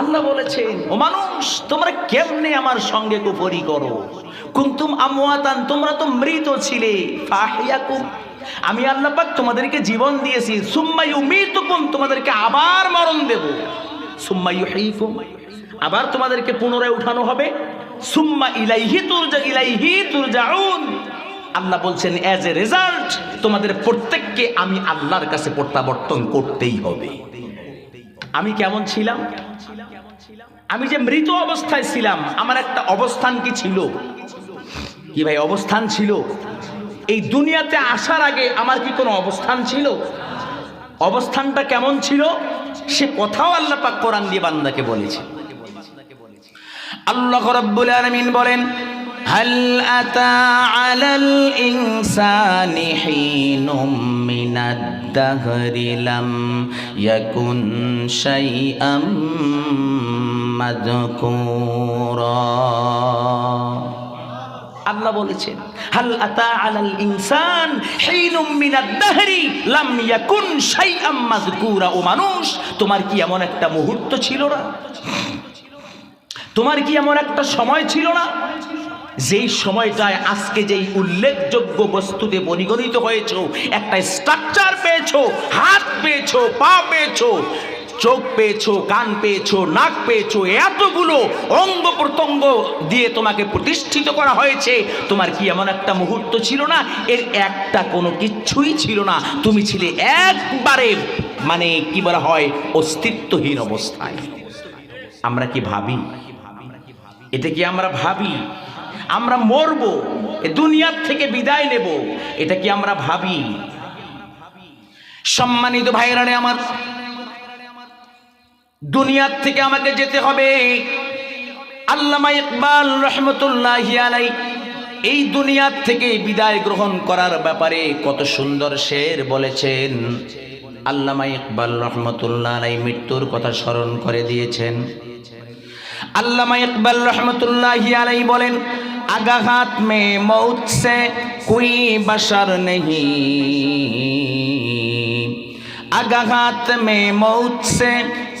আল্লাহ বলেছেন, ও মানুষ, তোমরা কেমনে আমার সঙ্গে কুফরি করো? কুন্তুম আমওয়াতান, তোমরা তো মৃত ছিলে। ফাহিয়াকুম, আমি আল্লাহ পাক তোমাদেরকে জীবন দিয়েছি। সুম্মা ইউমিতুকুম, তোমাদেরকে আবার মরণ দেব। সুম্মা ইউহয়িকুম আবার তোমাদেরকে পুনরায় উঠানো হবে। সুম্মা ইলাইহি তুরজা, ইলাইহি তুরজাউন। আল্লাহ বলছেন অ্যাজ এ রেজাল্ট তোমাদের প্রত্যেককে আমি আল্লাহর কাছে প্রত্যাবর্তন করতেই হবে। আমি কেমন ছিলাম? আমি যে মৃত অবস্থায় ছিলাম, আমার একটা অবস্থান কি ছিল? কি ভাই, অবস্থান ছিল? এই দুনিয়াতে আসার আগে আমার কি কোনো অবস্থান ছিল? অবস্থানটা কেমন ছিল? সে কথাও আল্লাহ পাক কোরআন দিয়ে বান্দাকে বলেছে। আল্লাহ রাব্বুল আলামিন বলেন, হাল আতা আলাল ইনসানি হিনুম মিনাদ দাহরি লাম ইয়াকুন শাইআম মাযকুরা। আল্লাহ বলেছেন, হাল আতা আলাল ইনসান হিনুম মিনাদ দাহরি, লাম ইয়াকুন শাইআম মাযকুরা। ও মানুষ, তোমার কি এমন একটা মুহূর্ত ছিল না? তোমার কি এমন একটা সময় ছিল না? যেই সময়টায় আজকে যেই উল্লেখযোগ্য বস্তুতে পরিগণিত হয়েছো, একটা স্ট্রাকচার পেয়েছ, হাত পেয়েছ, পা পেয়েছ, চোখ পেয়েছ, কান পেয়েছ, নাক পেয়েছ, এতগুলো অঙ্গ প্রত্যঙ্গ দিয়ে তোমাকে প্রতিষ্ঠিত করা হয়েছে। তোমার কি এমন একটা মুহূর্ত ছিল না? এর একটা কোনো কিচ্ছুই ছিল না। তুমি ছিলে একবারে মানে কি বলা হয়, অস্তিত্বহীন অবস্থায়। আমরা কি ভাবি? এটা কি আমরা ভাবি? আমরা মরবো দুনিয়ার থেকে বিদায় নেব, এটা কি আমরা ভাবি? সম্মানিত ভাইরানে আমার, দুনিয়ার থেকে আমাকে যেতে হবে। আল্লামা ইকবাল রহমতুল্লাহ আলাই এই দুনিয়ার থেকে বিদায় গ্রহণ করার ব্যাপারে কত সুন্দর শের বলেছেন। আল্লামা ইকবাল রহমতুল্লাহ আলাই মৃত্যুর কথা স্মরণ করে দিয়েছেন। আল্লামা ইকবাল রহমতুল্লাহ আলাই বলেন আগাঘাত মে মৌত সে কোই বশর नहीं। आगाघात में मौत से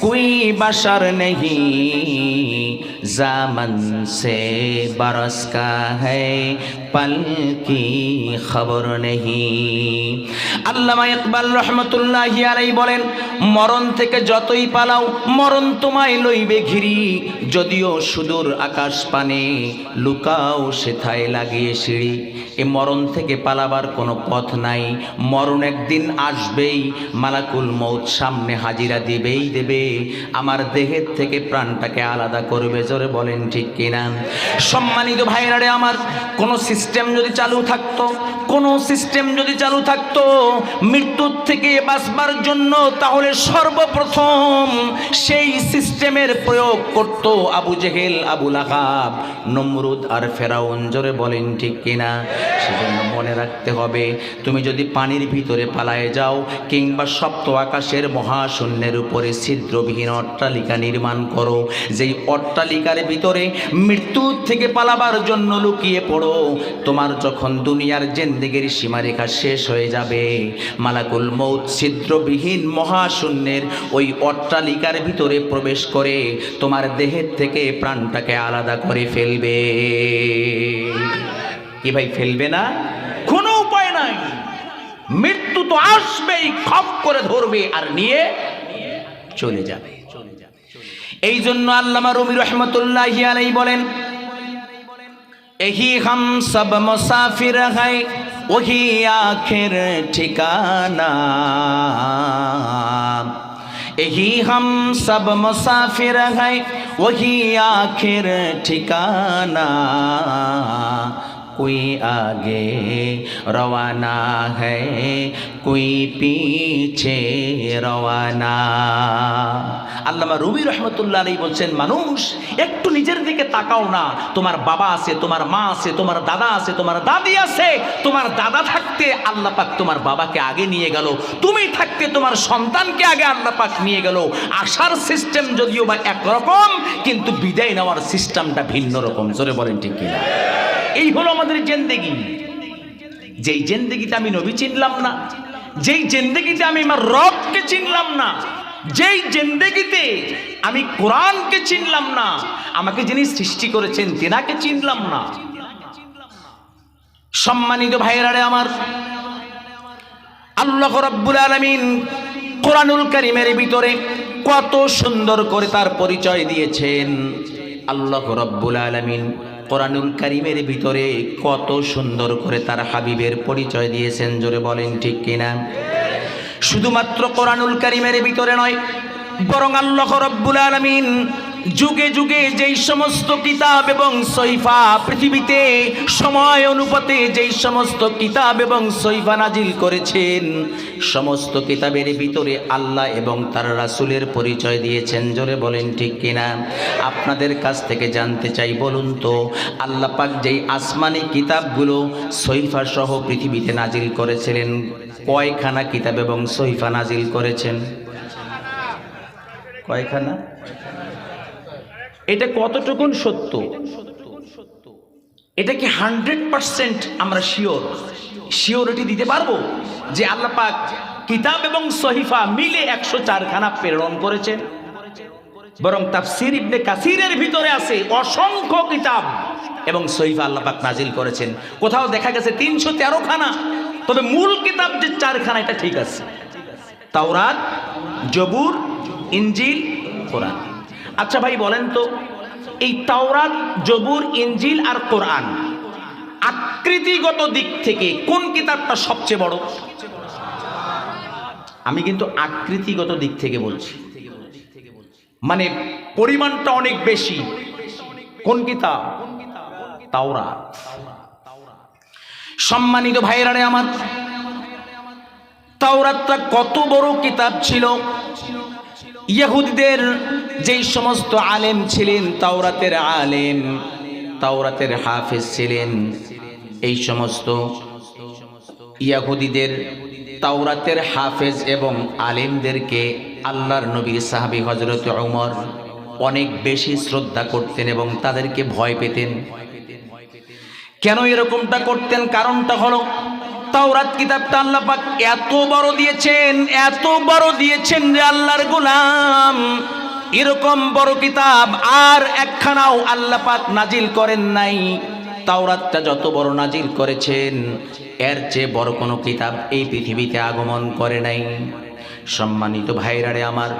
कोई बशर नहीं जामन से बरस का है पल की खबर नहीं আল্লামা ইকবাল রহমতুল্লাহ আলাই বলেন মরণ থেকে যতই পালাও মরণ তোমায় লইবে ঘিরি যদিও সুদূর আকাশ পানে লুকাও সেথায় লাগিয়ে সিঁড়ি এ মরণ থেকে পালাবার কোনো পথ নাই মরণ একদিন আসবেই মালাকুল মৌত সামনে হাজিরা দিবেই দেবে। আমার দেহের থেকে প্রাণটাকে আলাদা করবে, জোরে বলেন ঠিক কিনা? সম্মানিত ভাইরারে আমার, কোনো সিস্টেম যদি চালু থাকতো কোনো সিস্টেম যদি চালু থাকতো, মৃত্যুর থেকে বাঁচবার জন্য তাহলে সর্বপ্রথম সেই সিস্টেমের প্রয়োগ করত আবু জেহেল আবুল আহাব নমরুদ আর ফেরাউন। জোরে বলেন ঠিক কিনা? সেজন্য মনে রাখতে হবে, তুমি যদি পানির ভিতরে পালায়ে যাও কিংবা সপ্ত আকাশের মহাশূন্যের উপরে ছিদ্রবিহীন অট্টালিকা নির্মাণ করো, যেই অট্টালিকার ভিতরে মৃত্যুর থেকে পালাবার জন্য লুকিয়ে পড়ো, তোমার যখন দুনিয়ার জিন্দিগির সীমারেখা শেষ হয়ে যাবে। মালাকুল মৌত ছিদ্রবিহীন মহাশূন্যের ওই অট্টালিকার ভিতরে প্রবেশ করে তোমার দেহের থেকে প্রাণটাকে আলাদা করে ফেলবে। কি ভাই, ফেলবে না? কোনো উপায় নাই। মৃত্যু তো আসবেই, খপ করে ধরবে আর নিয়ে চলে যাবে। এই জন্য আল্লামা রুমি রহমতুল্লাহ বলেন, এহি হাম সব মুসাফির হয় वही आखिर ठिकाना यही हम सब मुसाफिर हैं वही आखिर ठिकाना कोई आगे रवाना है कोई पीछे रवाना আল্লামা রবি রহমতুল্লাহ আলী বলছেন মানুষ একটু নিজের দিকে তাকাও না তোমার বাবা আছে তোমার মা আছে তোমার দাদা আছে তোমার দাদি আছে তোমার দাদা থাকতে আল্লাহ পাক তোমার বাবাকে আগে নিয়ে গেল তুমি থাকতে তোমার সন্তানকে আগে আল্লাহ পাক নিয়ে গেল আসার সিস্টেম যদিও বা একরকম কিন্তু বিদায় নেওয়ার সিস্টেমটা ভিন্ন রকম জোরে বলেন ঠিক কিনা এই হলো আমাদের জেন্দেগি। যেই জেন্দেগিতে আমি নবী চিনলাম না, যেই জেন্দেগিতে আমি আমার রবকে চিনলাম না, যেই জেন্দেগিতে আমি কোরআনকে চিনলাম না, আমাকে যিনি সৃষ্টি করেছেন তেনাকে চিনলাম না। সম্মানিত ভাইয়েরারে আমার, আল্লাহ রব্বুল আলমিন কোরআনুল করিমের ভিতরে কত সুন্দর করে তার পরিচয় দিয়েছেন। আল্লাহ রব্বুল আলমিন কোরআনুল করিমের ভিতরে কত সুন্দর করে তার হাবিবের পরিচয় দিয়েছেন, জোরে বলেন ঠিক কিনা? শুধুমাত্র কোরআনুল কারিমের ভিতরে নয়, বরং আল্লাহ রব্বুল আলমিন যুগে যুগে যেই সমস্ত কিতাব এবং সৈফা পৃথিবীতে সময় অনুপাতে যেই সমস্ত কিতাব এবং সৈফা নাজিল করেছেন, সমস্ত কিতাবের ভিতরে আল্লাহ এবং তার রাসুলের পরিচয় দিয়েছেন। জোরে বলেন ঠিক কিনা? আপনাদের কাছ থেকে জানতে চাই, বলুন তো, আল্লাহ পাক যেই আসমানি কিতাবগুলো সৈফা সহ পৃথিবীতে নাজিল করেছিলেন, কয়খানা কিতাব এবং সৈফা নাজিল করেছেন? কয়খানা? এটা কতটুকুন সত্য? এটা কি হান্ড্রেড পার্সেন্ট আমরা শিওর? শিওরিটি দিতে পারব? যে আল্লাহ পাক কিতাব এবং সহিফা মিলে একশো চারখানা প্রেরণ করেছেন। বরং তাফসির ইবনে কাসিরের ভিতরে আছে অসংখ্য কিতাব এবং সহিফা আল্লাহ পাক নাজিল করেছেন। কোথাও দেখা গেছে তিনশো তেরো খানা তবে মূল কিতাব যে চারখানা, এটা ঠিক আছে। তাওরাত, জবুর ইঞ্জিল কোরআন। আচ্ছা ভাই, বলেন তো, এই তাওরাত, জবুর ইঞ্জিল আর কোরআন আকৃতিগত দিক থেকে কোন কিতাবটা সবচেয়ে বড়? আমি কিন্তু আকৃতিগত দিক থেকে বলছি। মানে পরিমাণটা অনেক বেশি। কোন কিতাব? তাওরাত। সম্মানিত ভাইয়েরারে আমার, তাওরাতটা কত বড় কিতাব ছিল? ইহুদিদের যেই সমস্ত আলেম ছিলেন, তাওরাতের আলেম, তাওরাতের হাফেজ ছিলেন, এই সমস্ত ইয়াহুদিদের তাওরাতের হাফেজ এবং আলেমদেরকে আল্লাহর নবী সাহাবি হজরত উমর অনেক বেশি শ্রদ্ধা করতেন এবং তাদেরকে ভয় পেতেন। কেন এরকমটা করতেন? কারণটা হলো তাওরাত কিতাবটা আল্লাহ পাক এত বড় দিয়েছেন, এত বড় দিয়েছেন যে আল্লাহর গোলাম। এরকম বড় কিতাব আর একখানাও আল্লাহ পাক নাজিল করেন নাই। তাওরাতটা যত বড় নাজিল করেছেন, এর চেয়ে বড় কোনো কিতাব এই পৃথিবীতে আগমন করে নাই। সম্মানিত ভাইরারে আমার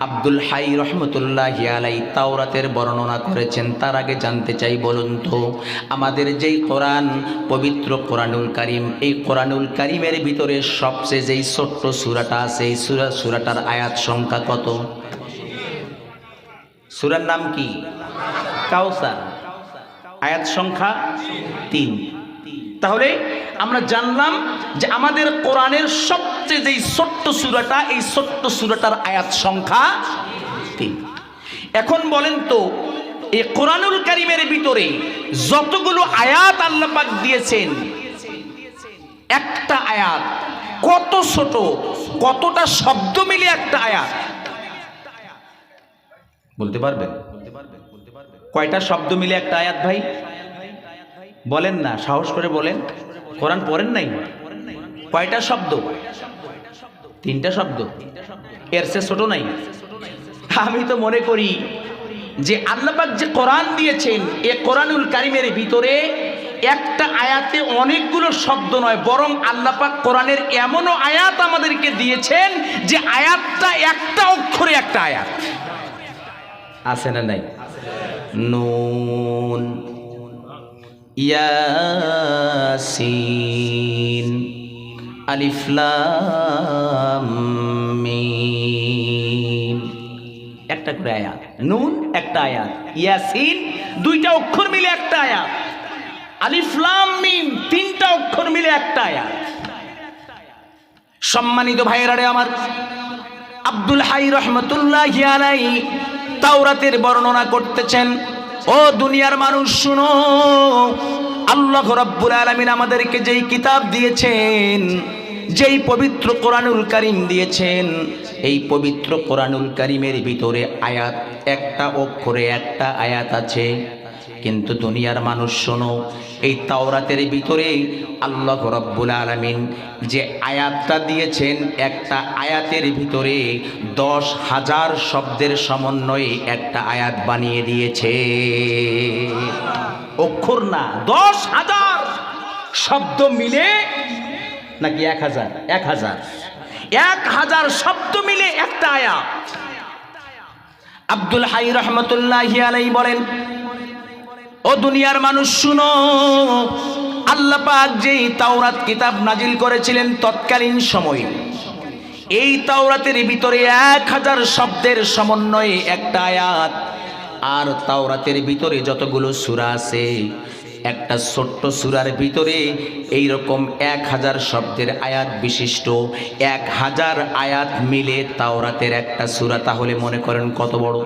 আব্দুল হাই রহমতুল্লাহ আলাই তাওরাতের বর্ণনা করেছেন, তার আগে জানতে চাই বলুন তো, আমাদের যেই কোরআন, পবিত্র কোরআনুল কারিম, এই কোরআনুল কারিমের ভিতরে সবচেয়ে যেই ছোট্ট সুরাটা আছে, এই সুরা, সুরাটার আয়াত সংখ্যা কত? সুরার নাম কি? কাউসার। আয়াত সংখ্যা তিন। তাহলে আমরা জানলাম যে আমাদের কোরআনের সবচেয়ে যেই ছোট্ট সুরাটা, এই ছোট্ট সুরাটার আয়াত সংখ্যা এখন বলেন তো, এই কোরআনুল কারিমের ভিতরে যতগুলো আয়াত আল্লাহ পাক দিয়েছেন, একটা আয়াত কত ছোট, কতটা শব্দ মিলে একটা আয়াত? বলতে পারবেন? কয়টা শব্দ মিলে একটা আয়াত ভাই? বলেন না, সাহস করে বলেন। কোরআন পড়েন নাই? কয়টা শব্দ? তিনটা শব্দ। এর সে ছোট নাই। আমি তো মনে করি যে আল্লাপাক যে কোরআন দিয়েছেন, এ কোরআনুল কারিমের ভিতরে একটা আয়াতে অনেকগুলো শব্দ নয়, বরং আল্লাপাক কোরআনের এমনও আয়াত আমাদেরকে দিয়েছেন যে আয়াতটা একটা অক্ষরে একটা আয়াত। আছে না নাই? নুন, ইয়াসিন, আলিফ একটা করে আয়াত। নুন, একটা আয়াত। ইয়াসিন, দুইটা অক্ষর মিলে একটা আয়াত। আলিফলাম মিম, তিনটা অক্ষর মিলে একটা আয়াত। সম্মানিত ভাইয়েরারে আমার, আব্দুল হাই রহমতুল্লাহ আলাই তাওরাতের বর্ণনা করতেছেন, ও দুনিয়ার মানুষ, শুনো, আল্লাহ রব্বুল আলমিন আমাদেরকে যেই কিতাব দিয়েছেন, যেই পবিত্র কোরআনুল কারিম দিয়েছেন এই পবিত্র কোরআনুল কারিমের ভিতরে আয়াত একটা অক্ষরে একটা আয়াত আছে। কিন্তু দুনিয়ার মানুষ শোনো, এই তাওরাতের ভিতরে আল্লাহ রব্বুল আলমিন যে আয়াতটা দিয়েছেন, একটা আয়াতের ভিতরে দশ হাজার শব্দের সমন্বয়ে একটা আয়াত বানিয়ে দিয়েছে। অক্ষর না, দশ হাজার শব্দ মিলে নাকি এক হাজার? এক হাজার। এক হাজার শব্দ মিলে একটা আয়াত আব্দুল হাই রহমতুল্লাহ আলাই বলেন, ও দুনিয়ার মানুষ, শুনো, আল্লাহ পাক যেই তাওরাত কিতাব নাজিল করেছিলেন তৎকালীন সময়ে, এই তাওরাতের ভিতরে এক হাজার শব্দের সমন্বয়ে একটা আয়াত, আর তাওরাতের ভিতরে যতগুলো সূরা আছে একটা ছোট্ট সূরার ভিতরে এই রকম এক হাজার শব্দের আয়াত বিশিষ্ট, এক হাজার আয়াত মিলে তাওরাতের একটা সূরা, তাহলে মনে করেন কত বড়?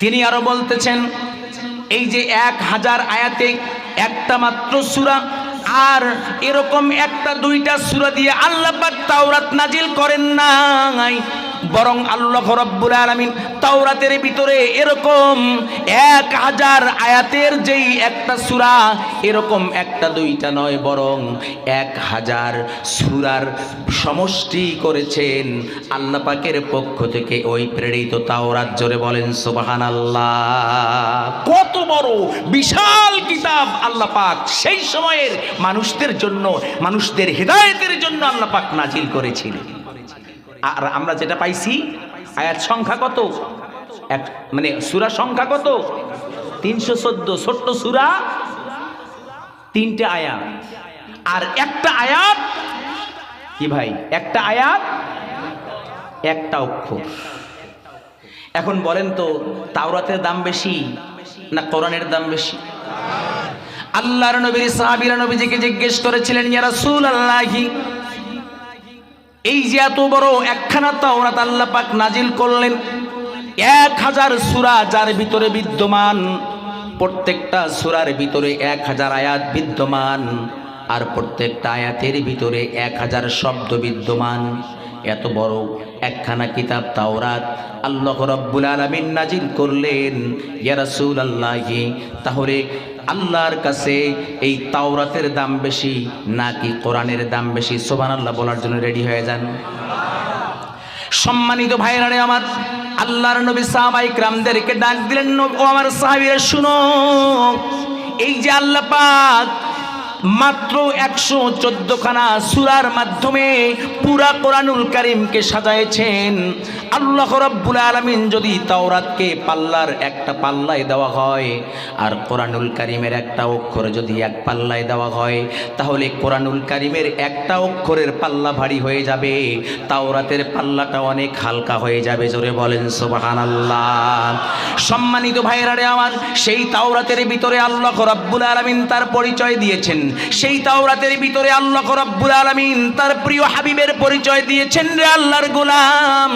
তিনি আরও বলতেছেন, এই যে এক হাজার আয়াতে একটা মাত্র সুরা, আর এরকম একটা দুইটা সুরা দিয়ে আল্লাহ তাওরাত নাজিল করেন নাই। বরং আল্লাহ রব্বুল আলামিন তাওরাতের ভিতরে এরকম এক হাজার আয়াতের যেই একটা সুরা, এরকম একটা দুইটা নয়, বরং এক হাজার সুরার সমষ্টি করেছেন আল্লাহ পাকের পক্ষ থেকে ওই প্রেরিত তাওরাত। জোরে বলেন সুবাহান আল্লাহ কত বড় বিশাল কিতাব আল্লাহ পাক সেই সময়ের মানুষদের জন্য, মানুষদের হেদায়েতের জন্য আল্লাহ পাক নাজিল করেছিলেন। আর আমরা যেটা পাইছি, আয়াত সংখ্যা কত? এক মানে সুরা সংখ্যা কত? তিনশো চোদ্দ, ছোট্ট সুরা, তিনটে আয়াত। আর একটা আয়াত, কি ভাই? একটা আয়াত, একটা অক্ষর। এখন বলেন তো, তাওরাতের দাম বেশি না কোরআনের দাম বেশি? আল্লাহর নবীর সাহাবীরা নবীজিকে জিজ্ঞেস করেছিলেন, ইয়া রাসূলুল্লাহি এই যে এত বড় একখানা তাওরাত আল্লাহ পাক নাজিল করলেন, এক হাজার সূরা যার ভিতরে বিদ্যমান, প্রত্যেকটা সূরার ভিতরে এক হাজার আয়াত বিদ্যমান, আর প্রত্যেকটা আয়াতের ভিতরে এক হাজার শব্দ বিদ্যমান। এত বড় একখানা কিতাব তাওরাত আল্লাহ রব্বুল আলামিন নাজিল করলেন, ইয়া রাসূলুল্লাহি, তাহলে আল্লাহর কাছে এই তাওরাতের দাম বেশি নাকি কোরআনের দাম বেশি? সুবহানাল্লাহ, বলার জন্য রেডি হয়ে যান। সম্মানিত ভাইরারে আমার, আল্লাহর নবী সাহাবাই ক্রামদেরকে ডাক দিলেন, ও আমার সাহাবীরা, শুনো, এই যে আল্লাহ পাক মাত্র একশো চোদ্দখানা সুরার মাধ্যমে পুরা কোরআনুল কারিমকে সাজাইছেন আল্লাহ রব্বুল আলমিন যদি তাওরাতকে পাল্লার একটা পাল্লায় দেওয়া হয়, আর কোরআনুল করিমের একটা অক্ষর যদি এক পাল্লায় দেওয়া হয়, তাহলে কোরআনুল করিমের একটা অক্ষরের পাল্লা ভারী হয়ে যাবে, তাওরাতের পাল্লাটা অনেক হালকা হয়ে যাবে, জোরে বলেন সোবাহান আল্লাহ সম্মানিত ভাইরারে আমার, সেই তাওরাতের ভিতরে আল্লাহ রব্বুল আলমিন তার পরিচয় দিয়েছেন। সেই তাওরাতের ভিতরে আল্লাহ রব্বুল আলমিন তার প্রিয় হাবিবের পরিচয় দিয়েছেন রে আল্লাহর গোলাম।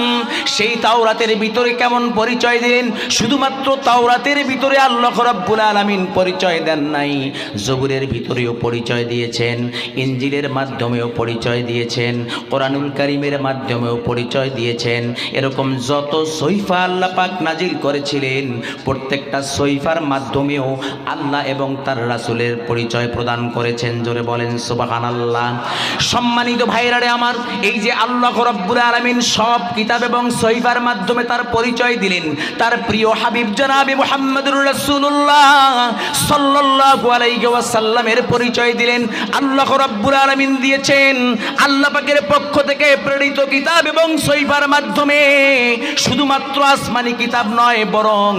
সেই তাওরাতের ভিতরে কেমন পরিচয় দিলেন শুধুমাত্র তাওরাতের ভিতরে আল্লাহ রব্বুল আলমিন পরিচয় দেন নাই। জবুরের ভিতরেও পরিচয় দিয়েছেন ইঞ্জিলের মাধ্যমেও পরিচয় দিয়েছেন, কোরআনুল কারিমের মাধ্যমেও পরিচয় দিয়েছেন। এরকম যত সৈফা আল্লাহ পাক নাজিল করেছিলেন, প্রত্যেকটা সৈফার মাধ্যমেও আল্লাহ এবং তার রাসুলের পরিচয় প্রদান করেছেন, জোরে বলেন সুবাহান আল্লাহ সম্মানিত ভাইরারে আমার, এই যে আল্লাহ রব্বুল আলমিন সব কিতাব এবং সৈফার মাধ্যমে তার পরিচয় দিলেন, তার প্রিয় হাবিব জনাবি মোহাম্মদুর রাসূলুল্লাহ সাল্লাল্লাহু আলাইহি ওয়াসাল্লামের পরিচয় দিলেন, আল্লাহ রব্বুল আলামিন দিয়েছেন, আল্লাহ পাকের পক্ষ থেকে প্রেরিত কিতাব এবং সৈফার মাধ্যমে। শুধুমাত্র আসমানি কিতাব নয়, বরং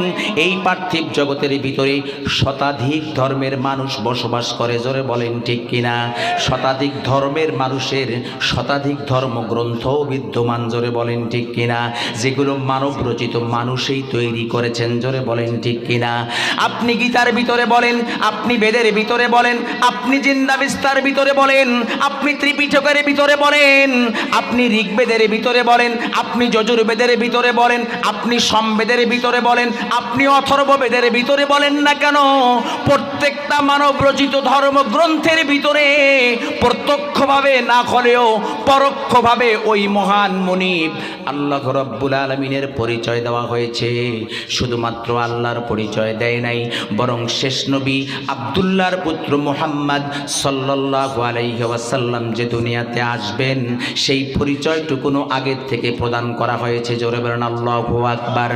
এই পার্থিব জগতের ভিতরে শতাধিক ধর্মের মানুষ বসবাস করে, জোরে বলেন ঠিক কিনা? শতাধিক ধর্মের মানুষের শতাধিক ধর্মগ্রন্থ বিদ্যমান, জোরে বলেন ঠিক কিনা? যেগুলো মানব রচিত মানুষই তৈরি করেছেন, জোরে বলেন ঠিক কিনা? আপনি গীতার ভিতরে বলেন, আপনি বেদের ভিতরে বলেন, আপনি জিন্দা বিস্তার ভিতরে বলেন, আপনি ত্রিপিঠকের ভিতরে বলেন, আপনি ঋগ্বেদের ভিতরে বলেন, আপনি যজুর্বেদের ভিতরে বলেন, আপনি সমবেদের ভিতরে বলেন, আপনি অথর্ববেদের ভিতরে বলেন না কেন? প্রত্যেকটা মানব রচিত ধর্মগ্রন্থের ভিতরে প্রত্যক্ষভাবে না হলেও পরোক্ষভাবে ওই মহান মনিব আল্লাহ রব্বুল আলমিনের পরিচয় দেওয়া হয়েছে। শুধুমাত্র আল্লাহর পরিচয় দেয় নাই, বরং শেষ নবী আবদুল্লাহর পুত্র মোহাম্মদ সাল্লাহ আলাইসাল্লাম যে দুনিয়াতে আসবেন, সেই পরিচয়টুকুনো আগের থেকে প্রদান করা হয়েছে। জোরে বলেন, আল্লাহ আকবার।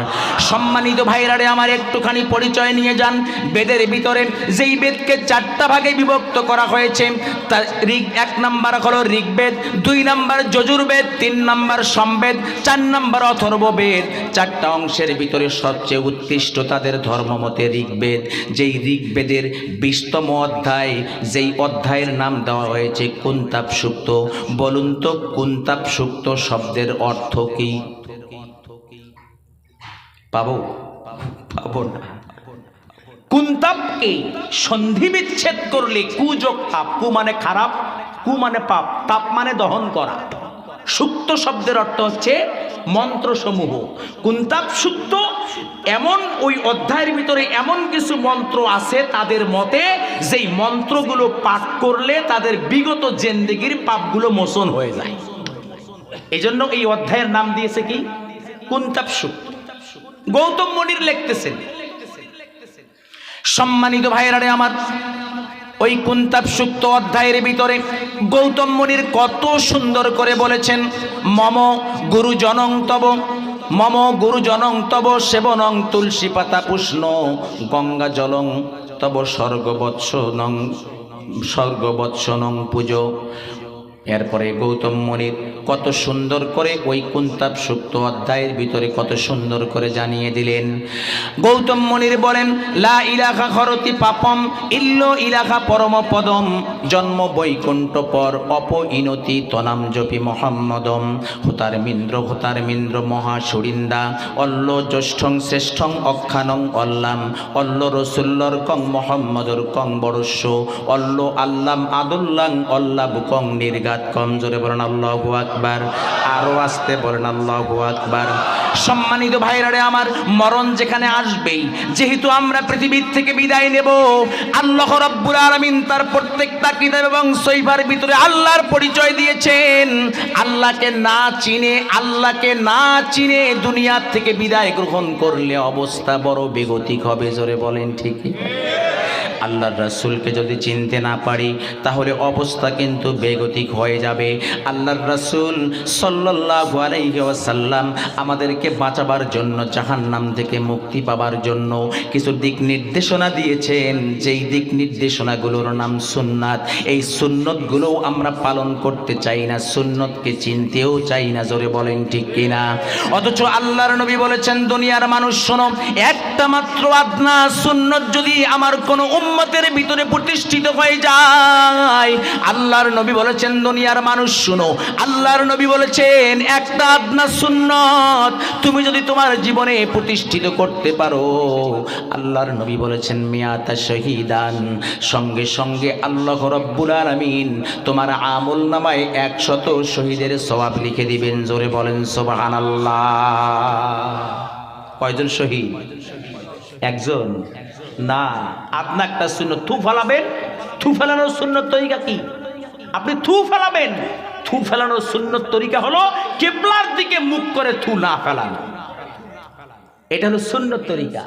সম্মানিত ভাইরারে আমার একটুখানি পরিচয় নিয়ে যান। বেদের ভিতরে যেই বেদকে চারটা ভাগে বিভক্ত করা হয়েছে। তার ঋগ এক নাম্বার হলো ঋগ্বেদ, দুই নাম্বার যজুর্বেদ, তিন নাম্বার সম্বেদ, চার নাম্বার অথর্ববেদ। চারটা অংশের ভিতরে সবচেয়ে উৎকৃষ্ট তাদের ধর্মমতে ঋগ্বেদ। যেই ঋগ্বেদের বিশতম অধ্যায়, যেই অধ্যায়ের নাম দেওয়া হয়েছে কুন্তাপ সুক্ত বলুন তো কুন্তাপ সুক্ত শব্দের অর্থ কি? পাবো? পাবো না। কুন্তাপকে সন্ধি বিচ্ছেদ করলে কুযোগ তাপ কু মানে খারাপ, কু মানে পাপ, তাপ মানে দহন করা। সুক্ত শব্দের অর্থ হচ্ছে মন্ত্রসমূহ। কুন্তাপ সুক্ত এমন ওই অধ্যায়ের ভিতরে এমন কিছু মন্ত্র আছে তাদের মতে যেই মন্ত্রগুলো পাঠ করলে তাদের বিগত জেন্দিগির পাপগুলো মোচন হয়ে যায়। এজন্য এই অধ্যায়ের নাম দিয়েছে কি? কুন্তাপ সুক্ত। গৌতম মনির লিখতেছেন সম্মানিত ভাইয়েরারে আমার, ওই কুন্তাপ সুক্ত অধ্যায়ের ভিতরে গৌতম মুনির কত সুন্দর করে বলেছেন, মম গুরু জনং তব, মম গুরু জনং তব সেবনং তুলসী পাতা পুষ্ণ, গঙ্গা জলং তব স্বর্গবৎস নং স্বর্গবৎস নং পুজো। এরপরে গৌতম মুনির কত সুন্দর করে ওই কুন্তাপ সুক্ত অধ্যায়ের ভিতরে কত সুন্দর করে জানিয়ে দিলেন। গৌতম মুনির বলেন, লা ইলাহা খরতি পাপম, ইল্ল ইলাহা পরম পদম, জন্ম বৈকুণ্ঠ পর অপ ইনতি তনাম জপি মোহাম্মদম, হুতার মিন্দ্র হুতার মিন্দ্র মহা সুরিন্দা, অল্ল জ্যৈষ্ঠং শ্রেষ্ঠং অক্ষানং অল্লাম, অল্ল রসুল্লর কং মোহাম্মদর কং বরস্য অল্ল আল্লাম আদুল্লাং অল্লাহ কং নির্গাত কম জোরে বলেন, আল্লাহ আকবার। আরও আসতে বলেন, আল্লাহ আকবার। সম্মানিত ভাইরারে আমার, মরণ যেখানে আসবেই, যেহেতু আমরা পৃথিবীর থেকে বিদায় নেব, আল্লাহ রব্বুল আলামিন তার প্রত্যেকটা কিতাব এবং সৈবার ভিতরে আল্লাহর পরিচয় দিয়েছেন। আল্লাহকে না চিনে, আল্লাহকে না চিনে দুনিয়ার থেকে বিদায় গ্রহণ করলে অবস্থা বড় বেগতিক হবে, জোরে বলেন ঠিকই আল্লাহর রাসুলকে যদি চিনতে না পারি, তাহলে অবস্থা কিন্তু বেগতিক হয়ে যাবে। আল্লাহর রাসূল সাল্লাল্লাহু আলাইহি ওয়াসাল্লাম আমাদেরকে বাঁচাবার জন্য, জাহান্নাম থেকে মুক্তি পাবার জন্য কিছু দিক নির্দেশনা দিয়েছেন। যেই দিক নির্দেশনাগুলোর নাম সুন্নাত। এই সুন্নতগুলোও আমরা পালন করতে চাই না, সুন্নতকে চিনতেও চাই না, জোরে বলেন ঠিক কিনা? অথচ আল্লাহর নবী বলেছেন, দুনিয়ার মানুষ, শোনো, একটা মাত্র আদনা, সুন্নত যদি আমার কোনো উম্মতের ভিতরে প্রতিষ্ঠিত হয়ে যায়। আল্লাহর নবী বলেছেন, দুনিয়ার মানুষ শুনো। আল্লাহর নবী বলেছেন, একটা আদনা সুন্নত, তুমি যদি তোমার জীবনে প্রতিষ্ঠিত করতে পারো। আল্লাহর নবী বলেছেন, মিয়াতা শহীদান। সঙ্গে সঙ্গে আল্লাহ রব্বুল আলামিন তোমার আমল নামায় একশত শহীদের সওয়াব লিখে দিবেন। জোরে বলেন, সুবহানাল্লাহ। কয়জন শহীদ? একজন? না, আপনি একটা শূন্য থু ফেলাবেন। থু ফেলানোর শূন্য তরিকা কি? আপনি থু ফেলাবেন। থু ফেলানোর শূন্য তরিকা হলো কেবলার দিকে মুখ করে থু না ফেলানো। এটা হলো শূন্য তরিকা।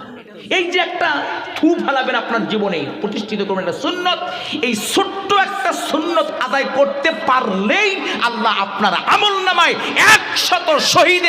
এই যে একটা থু ফেলাবেন আপনার জীবনে, প্রতিষ্ঠিত করবেন একটা সুন্নত, এই ছোট্ট একটা সুন্নত আদায় করতে পারলেই আল্লাহ আপনার আমল নামায় একশত শহীদের